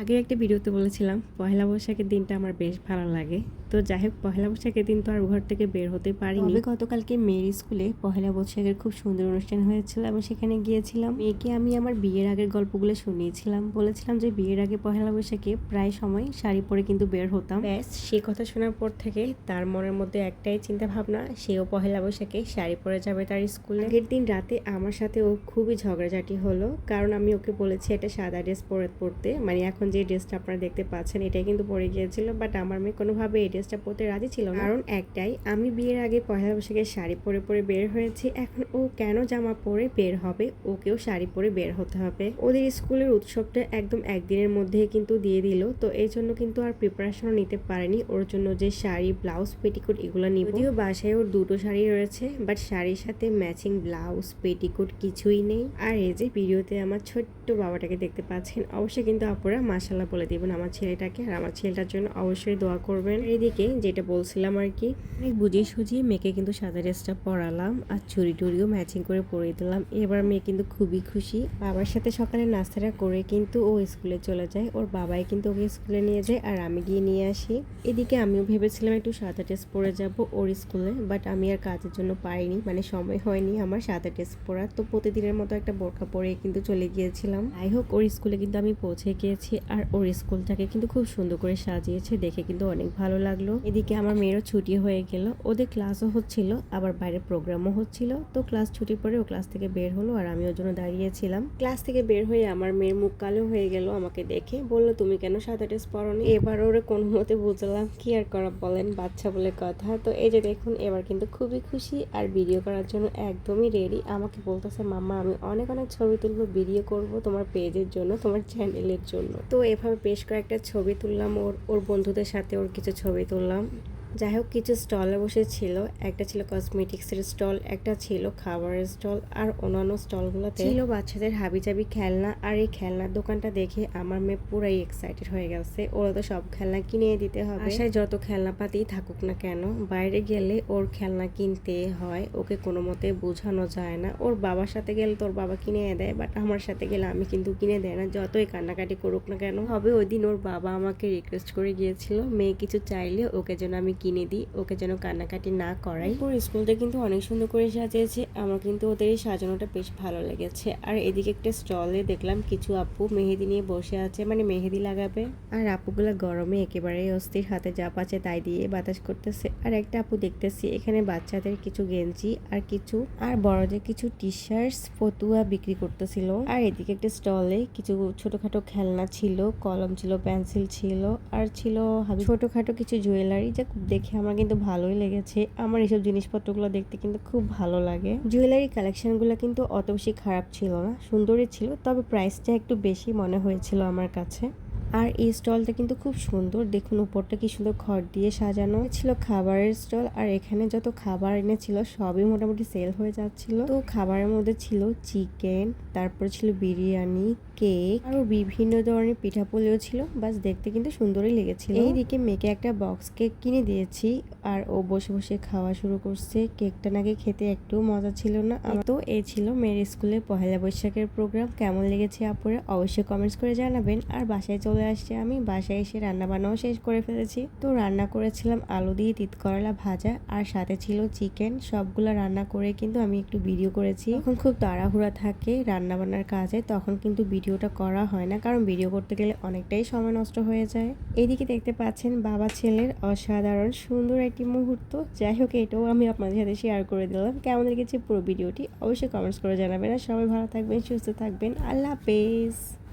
আগের একটা ভিডিওতে বলেছিলাম পহেলা বৈশাখের দিনটা আমার বেশ ভালো লাগে। তো যাই হোক পহেলা বৈশাখের দিন তো আর ঘর থেকে বের হতে পারিনি। তবে গতকালকে মেয়ের স্কুলে পহেলা বৈশাখের খুব সুন্দর অনুষ্ঠান হয়েছিল এবং সেখানে গিয়েছিলাম। মেয়েকে আমি আমার বিয়ের আগের গল্পগুলো শুনিয়েছিলাম। বলেছিলাম যে বিয়ের আগে পহেলা বৈশাখে প্রায় সময় শাড়ি পরে কিন্তু বের হতাম। ব্যাস সে কথা শোনার পর থেকে তার মনের মধ্যে একটাই চিন্তা ভাবনা সেও পহেলা বৈশাখে শাড়ি পরে যাবে তার স্কুলে। আগের দিন রাতে আমার সাথে ও খুবই ঝগড়াঝাটি হলো কারণ আমি ওকে বলেছি একটা সাদা ড্রেস পরে পরতে। মানে এখন যে ড্রেসটা আপনারা দেখতে পাচ্ছেন, এটাই কিন্তু পরে গিয়েছিল বাট আমার মেয়ে কোনোভাবে এই ড্রেসটা পরতে রাজি ছিল না। কারণ একটাই, আমি বিয়ের আগে পয়লা বৈশাখে শাড়ি পরে পরে বের হয়েছি, এখন ও কেন জামা পরে বের হবে? ওকেও শাড়ি পরে বের হতে হবে। ওদের স্কুলের উৎসবটা একদম একদিনের মধ্যে কিন্তু দিয়ে দিল, তো এই জন্য কিন্তু আর প্রিপারেশনও নিতে পারেনি। ওর জন্য যে শাড়ি ব্লাউজ পেটিকোট এগুলো নিব। যদিও বাসায় ওর দুটো শাড়ি রয়েছে বাট শাড়ির সাথে ম্যাচিং ব্লাউজ পেটিকোট কিছুই নেই। আর এই যে ভিডিওতে আমার ছোট্ট বাবাটাকে দেখতে পাচ্ছেন, অবশ্যই কিন্তু আপনারা মাসাল্লাহ বলে দিবেন আমার ছেলেটাকে। আর আমার ছেলেটার জন্য অবশ্যই দোয়া করবেন। এদিকে যেটা বলছিলাম আর কি, অনেক বুঝিয়ে সুঝিয়ে মেয়েকে কিন্তু সাদা ড্রেসটা পরালাম আর চুরি টুরিও ম্যাচিং করে পরিয়ে দিলাম। এবার মেয়ে কিন্তু খুবই খুশি। বাবার সাথে সকালে নাস্তাটা করে কিন্তু ও স্কুলে চলে যায়। ওর বাবাই কিন্তু ওকে স্কুলে নিয়ে যায় আর আমি গিয়ে নিয়ে আসি। এদিকে আমিও ভেবেছিলাম একটু সাদা ড্রেস পরে যাব ওর স্কুলে, বাট আমি আর কাজের জন্য পারিনি মানে সময় হয়নি আমার সাদা ড্রেস পরার। তো প্রতিদিনের মতো একটা বোরখা পরে কিন্তু চলে গিয়েছিলাম। যাই হোক, ওর স্কুলে কিন্তু আমি পৌঁছে গিয়েছি। আর ওর স্কুলটাকে কিন্তু খুব সুন্দর করে সাজিয়েছে, দেখে কিন্তু অনেক ভালো লাগল। এদিকে আমার মেয়েরও ছুটি হয়ে গেল, ওদের ক্লাসও হচ্ছিল, আবার বাইরে প্রোগ্রামও হচ্ছিল। তো ক্লাস ছুটি পরে ও ক্লাস থেকে বের হলো আর আমি ওর জন্য দাঁড়িয়েছিলাম। ক্লাস থেকে বের হয়ে আমার মেয়ের মুখ কালো হয়ে গেল, আমাকে দেখে বলল, তুমি কেন সাদা ড্রেস পরনি? এবার ওরে কোনো মতে বুঝলাম, কি আর করা বলেন, বাচ্চা বলে কথা। তো এই যে দেখুন, এবার কিন্তু খুবই খুশি আর ভিডিও করার জন্য একদমই রেডি। আমাকে বলতেছে, মাম্মা, আমি অনেক অনেক ছবি তুলবো, ভিডিও করব তোমার পেজের জন্য, তোমার চ্যানেলের জন্য। তো এভাবে বেশ কয়েকটা ছবি তুললাম ওর ওর বন্ধুদের সাথে ওর কিছু ছবি তুললাম। যাই হোক কিছু স্টলে বসেছিল একটা ছিল কসমেটিক্সের স্টল একটা ছিল খাবারের স্টল আর অন্যান্য স্টলগুলোতে ছিল বাচ্চাদের হাবিজাবি খেলনা। আর এই খেলনার দোকানটা দেখে আমার মেয়ে পুরাই এক্সাইটেড হয়ে গেছে। ওরা তো সব খেলনা কিনে দিতে হবে। আশায় যত খেলনাপাতি থাকুক না কেন বাইরে গেলে ওর খেলনা কিনতে হয়। ওকে কোনো মতে বোঝানো যায় না। ওর বাবার সাথে গেলে তোর বাবা কিনে দেয় বাট আমার সাথে গেলে আমি কিন্তু কিনে দেয় না। যতই কান্নাকাটি করুক না কেন হবে ওই দিন ওর বাবা আমাকে রিকোয়েস্ট করে গিয়েছিল মেয়ে কিছু চাইলে ওকে যেন আমি কিনে দিই ওকে যেন কান্নাকাটি না করাই। ওর স্কুলটা কিন্তু অনেক সুন্দর করে সাজিয়েছে আমার কিন্তু ওদের এই সাজানোটা বেশ ভালো লেগেছে। আর এদিকে একটা স্টলে দেখলাম কিছু আপু মেহেদি নিয়ে বসে আছে মানে মেহেদি লাগাবে। আর আপুগুলা গরমে একেবারে অস্থির হাতে যা পাচ্ছে তাই দিয়ে বাতাস করতেছে। আর একটা আপু দেখতেছি এখানে বাচ্চাদের কিছু গেঞ্জি আর কিছু আর বড়দের কিছু টি শার্টস ফতুয়া বিক্রি করতেছিল। আর এদিকে একটা স্টলে কিছু ছোটখাটো খেলনা ছিল কলম ছিল পেন্সিল ছিল আর ছিল ছোটখাটো কিছু জুয়েলারি যা দেখে আমার কিন্তু ভালোই লেগেছে। আমার এইসব জিনিসপত্রগুলো দেখতে কিন্তু খুব ভালো লাগে। জুয়েলারি কালেকশনগুলো কিন্তু অত বেশি খারাপ ছিল না, সুন্দরই ছিল, তবে প্রাইসটা একটু বেশি মনে হয়েছিল আমার কাছে। আর এই স্টলটা কিন্তু খুব সুন্দর। দেখুন উপরটা কি সুন্দর খড় দিয়ে সাজানো ছিল, খাবারের স্টল। আর এখানে যত খাবার এনেছিল সবই মোটামুটি সেল হয়ে যাচ্ছিল। তো খাবারের মধ্যে ছিল চিকেন তারপর ছিল বিরিয়ানি কেক আরও বিভিন্ন ধরনের পিঠাপুলিও ছিল। বাস দেখতে কিন্তু সুন্দরই লেগেছিল। এইদিকে মেয়েকে একটা বক্স কেক কিনে দিয়েছি। আর ও বসে বসে খাওয়া শুরু করছে। কেকটা নাকি খেতে একটু মজা ছিল না। তো এ ছিল মেয়ের স্কুলে পহেলা বৈশাখের প্রোগ্রাম কেমন লেগেছে আপুরে? অবশ্যই কমেন্টস করে জানাবেন। আর বাসায় চলে আসছি আমি। বাসায় এসে রান্না বান্নাও শেষ করে ফেলেছি। তো রান্না করেছিলাম আলু দিয়ে, তিত করলা ভাজা আর সাথে ছিল চিকেন। সবগুলো রান্না করে কিন্তু আমি একটু ভিডিও করেছি। এখন খুব তাড়াহুড়া থাকে রান্না বান্নার কাজে, তখন কিন্তু ভিডিওটা করা হয় না। কারণ ভিডিও করতে গেলে অনেকটাই সময় নষ্ট হয়ে যায়। এদিকে দেখতে পাচ্ছেন বাবা ছেলের অসাধারণ সুন্দর একটি মুহূর্ত। যাই হোক, এটাও আমি আপনাদের সাথে শেয়ার করে দিলাম। কেমন লেগেছে পুরো ভিডিওটি? অবশ্যই কমেন্টস করে জানাবেন। আর সবাই ভালো থাকবেন, সুস্থ থাকবেন। আল্লাহ হাফেজ।